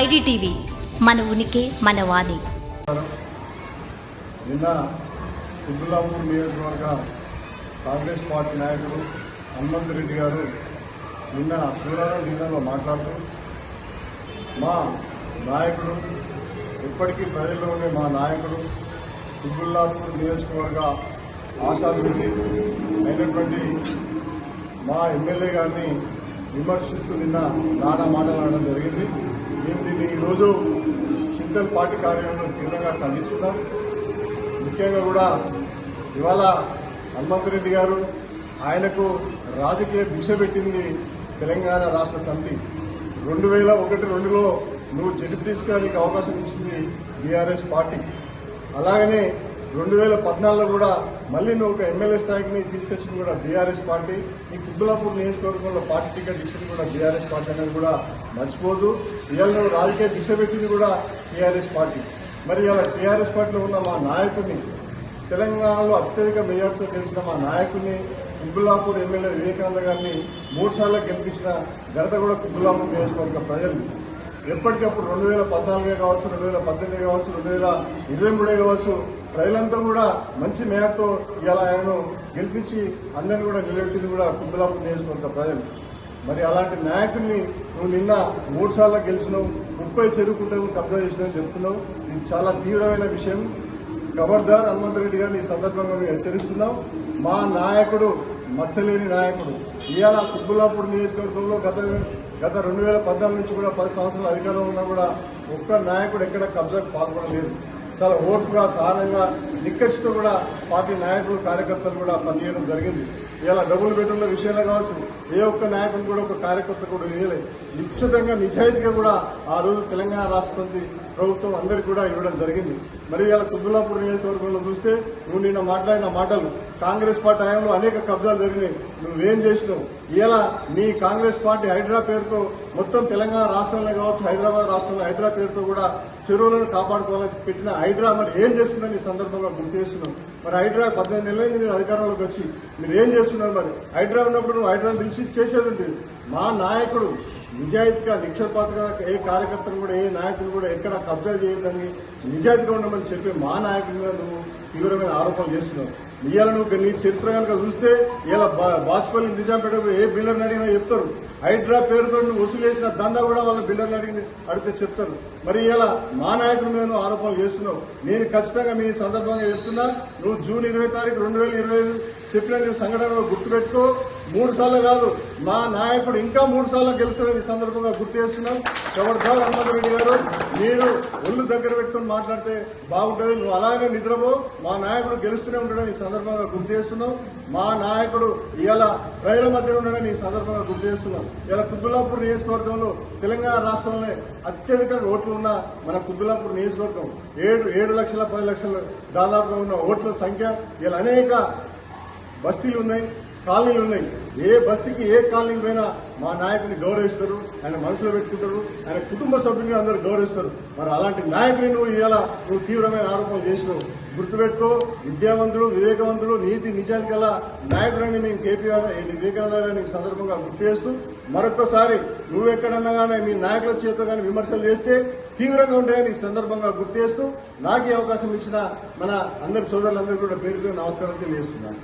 IDTV మన ఉనికి మన వాణి. నిన్న కుబ్బులాపూర్ నియోజకవర్గ కాంగ్రెస్ పార్టీ నాయకుడు హనుమంత్ రెడ్డి గారు నిన్న సూర్యారావు జిల్లాలో మాట్లాడుతూ మా నాయకుడు ఇప్పటికీ ప్రజల్లో ఉండే మా నాయకుడు కుబ్బుల్లాపూర్ నియోజకవర్గ ఆశాభివృద్ధి అయినటువంటి మా ఎమ్మెల్యే గారిని విమర్శిస్తూ నిన్న నానా మాట్లాడడం జరిగింది. మేము దీన్ని ఈరోజు చింతల్ పార్టీ కార్యాలయంలో తీవ్రంగా ఖండిస్తున్నాం. ముఖ్యంగా కూడా ఇవాళ హనుమంత్ రెడ్డి గారు ఆయనకు రాజకీయ భిక్ష పెట్టింది తెలంగాణ రాష్ట్ర సమితి. రెండు వేల ఒకటి రెండులో నువ్వు జడ్పీటీస్గా నీకు అవకాశం ఇచ్చింది బీఆర్ఎస్ పార్టీ. అలాగనే రెండు వేల పద్నాలుగులో కూడా మళ్ళీ నువ్వు ఒక ఎమ్మెల్యే స్థాయికి తీసుకొచ్చింది కూడా బీఆర్ఎస్ పార్టీ. ఈ కుబ్బులాపూర్ నియోజకవర్గంలో పార్టీ టికెట్ ఇచ్చింది కూడా బీఆర్ఎస్ పార్టీ అనేది కూడా మర్చిపోదు. ఇవాళ రాజకీయ దిశ పెట్టింది కూడా టీఆర్ఎస్ పార్టీ. మరి ఇలా టీఆర్ఎస్ పార్టీలో ఉన్న మా నాయకుడిని తెలంగాణలో అత్యధిక మేయర్తో గెలిచిన మా నాయకుడిని కుబ్బులాపూర్ ఎమ్మెల్యే వివేకానంద గారిని మూడుసార్లు గెలిపించిన ఘనత కూడా కుబ్బులాపూర్ నియోజకవర్గ ప్రజలు ఎప్పటికప్పుడు రెండు వేల పద్నాలుగే కావచ్చు రెండు వేల పద్దెనిమిది కావచ్చు రెండు వేల ఇరవై మూడే కావచ్చు ప్రజలంతా కూడా మంచి మేయర్తో ఇలా ఆయనను గెలిపించి అందరిని కూడా నిలబెట్టింది కూడా కుబ్బులాపూర్ నియోజకవర్గ ప్రజలు. మరి అలాంటి నాయకుడిని నువ్వు నిన్న మూడు సార్లు గెలిచినావు ముప్పై చెరుకుంటలు కబ్జా చేసినావు చెప్తున్నావు. ఇది చాలా తీవ్రమైన విషయం. ఖబర్దార్ హనుమంత్ రెడ్డి గారిని ఈ సందర్భంగా మేము హెచ్చరిస్తున్నాం. మా నాయకుడు మచ్చలేని నాయకుడు ఇవాళ కుబ్బులాపూర్ నియోజకవర్గంలో గత గత రెండు వేల పద్నాలుగు నుంచి కూడా పది సంవత్సరాల అధికారంలో ఉన్నా కూడా ఒక్క నాయకుడు ఎక్కడ కబ్జాకు పాల్గొనలేదు చాలా ఓర్పుగా సహనంగా నిక్కచ్చితో కూడా పార్టీ నాయకులు కార్యకర్తలు కూడా పనిచేయడం జరిగింది. ఇలా డబుల్ పెట్టున్న విషయంలో కావచ్చు ఏ ఒక్క నాయకుడు కూడా ఒక కార్యకర్త కూడా వేయలేదు. నిశ్చితంగా నిజాయితీగా కూడా ఆ రోజు తెలంగాణ రాష్ట్రపతి ప్రభుత్వం అందరికీ కూడా ఇవ్వడం జరిగింది. మరి ఇలా తుబ్బులాపూర్ నియోజకవర్గంలో చూస్తే నువ్వు నిన్న మాట్లాడిన మాటలు కాంగ్రెస్ పార్టీ హయాంలో అనేక కబ్జాలు జరిగినాయి. నువ్వేం చేసినావు? ఇలా నీ కాంగ్రెస్ పార్టీ హైడ్రా పేరుతో మొత్తం తెలంగాణ రాష్ట్రంలో కావచ్చు హైదరాబాద్ రాష్ట్రంలో హైడ్రా పేరుతో కూడా చెరువులను కాపాడుకోవాలని పెట్టిన హైడ్రా మరి ఏం చేస్తుందని ఈ సందర్భంగా గుర్తు చేస్తున్నాం. మరి హైడ్రా పద్దెనిమిది నెలలైంది మీరు అధికారంలోకి వచ్చి మీరు ఏం చేస్తున్నారు మరి? హైడ్రా ఉన్నప్పుడు నువ్వు హైడ్రాను పిలిచి చేసేది మా నాయకుడు నిజాయితీగా నిక్షపాతగా ఏ కార్యకర్తలు కూడా ఏ నాయకులు కూడా ఎక్కడ కబ్జా చేయొద్దని నిజాయితీగా ఉండమని చెప్పి మా నాయకులుగా మీద నువ్వు తీవ్రమైన ఆరోపణలు చేస్తున్నావు. ఇవాళ నువ్వు నీ చరిత్ర కనుక చూస్తే ఇలా బాచుపల్లి నిజాంపేట ఏ బిల్డర్ని అడిగినా చెప్తారు. హైడ్రా పేరుతో నువ్వు వసూలు చేసిన దందా కూడా వాళ్ళ బిల్డర్ని అడిగి అడిగితే చెప్తారు. మరి ఇలా మా నాయకుల మీద నువ్వు ఆరోపణలు చేస్తున్నావు. నేను ఖచ్చితంగా మీ సందర్భంగా చెప్తున్నా నువ్వు జూన్ ఇరవై తారీఖు రెండు వేల ఇరవై ఐదు చెప్పిన నీ సంఘటనలో గుర్తుపెట్టుకో. మూడు సార్లు కాదు మా నాయకుడు ఇంకా మూడు సార్లు గెలుస్తాడని ఈ సందర్భంగా గుర్తు చేస్తున్నాం. ఖబర్దార్ హనుమంత్ గారు మీరు ఒళ్ళు దగ్గర పెట్టుకుని మాట్లాడితే బాగుంటుంది. నువ్వు అలాగే నిద్రపో మా నాయకుడు గెలుస్తూనే ఉండడం ఈ సందర్భంగా గుర్తు చేస్తున్నాం. మా నాయకుడు ఇలా ప్రజల మధ్య ఉండడని ఈ సందర్భంగా గుర్తు చేస్తున్నాం. ఇలా కుబ్బులాపూర్ నియోజకవర్గంలో తెలంగాణ రాష్ట్రంలో అత్యధిక ఓట్లు ఉన్న మన కుబ్బులాపూర్ నియోజకవర్గం. ఏడు ఏడు లక్షల పది లక్షల దాదాపుగా ఉన్న ఓట్ల సంఖ్య ఇలా అనేక బస్తీలు ఉన్నాయి కాలనీలు ఉన్నాయి. ఏ బస్తీకి ఏ కాలనీ పోయినా మా నాయకుని గౌరవిస్తారు ఆయన మనసులో పెట్టుకుంటారు ఆయన కుటుంబ సభ్యుని అందరూ గౌరవిస్తారు. మరి అలాంటి నాయకుని నువ్వు ఇవాళ నువ్వు తీవ్రమైన ఆరోపణలు చేసినావు. గుర్తుపెట్టుకో విద్యావంతుడు వివేకవంతుడు నీతి నిజానికి గల నాయకుడని మేము కేపీఆర్ వివేకానందని సందర్భంగా గుర్తు చేస్తూ మరొకసారి నువ్వెక్కడన్నా కానీ మీ నాయకుల చేత కానీ విమర్శలు చేస్తే తీవ్రంగా ఉంటాయని ఈ సందర్భంగా గుర్తు చేస్తూ నాకు అవకాశం ఇచ్చిన మన అందరి సోదరులందరూ కూడా పేరు పేరు నమస్కారం తెలియజేస్తున్నాను.